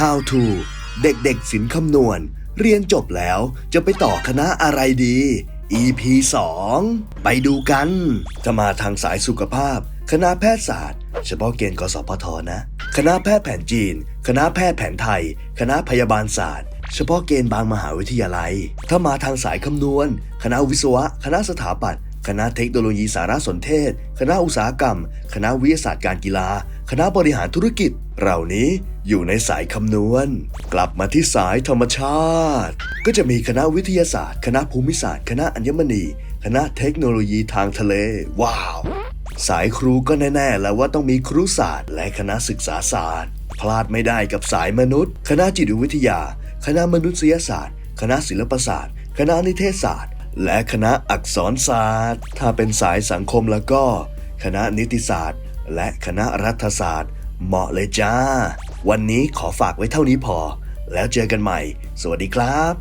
How to เด็กๆศิลป์คำนวณ เรียนจบแล้วจะไปต่อคณะอะไรดี EP 2 ไปดูกันถ้ามาทางสายสุขภาพ คณะแพทยศาสตร์ เฉพาะเกณฑ์กสพทนะ คณะแพทย์แผนจีน คณะแพทย์แผนไทย คณะพยาบาลศาสตร์ เฉพาะเกณฑ์บางมหาวิทยาลัย ถ้ามาทางสายคำนวณ คณะวิศวะ คณะสถาปัตย์ คณะเทคโนโลยีสารสนเทศ คณะอุตสาหกรรม คณะวิทยาศาสตร์การกีฬา คณะบริหารธุรกิจ เหล่านี้อยู่ในสายคำนวณ กลับมาที่สายธรรมชาติ ก็จะมีคณะวิทยาศาสตร์ คณะภูมิศาสตร์ คณะอัญมณี คณะเทคโนโลยีทางทะเล ว้าว สายครูก็แน่ ๆ แล้วว่าต้องมีครุศาสตร์ และคณะศึกษาศาสตร์ พลาดไม่ได้กับสายมนุษย์ คณะจิตวิทยา คณะมนุษยศาสตร์ คณะศิลปศาสตร์ คณะนิเทศศาสตร์ และคณะอักษรศาสตร์ ถ้าเป็นสายสังคมแล้วก็ คณะนิติศาสตร์ และคณะรัฐศาสตร์ เหมาะเลยจ้า วันนี้ขอฝากไว้เท่านี้พอ แล้วเจอกันใหม่ สวัสดีครับ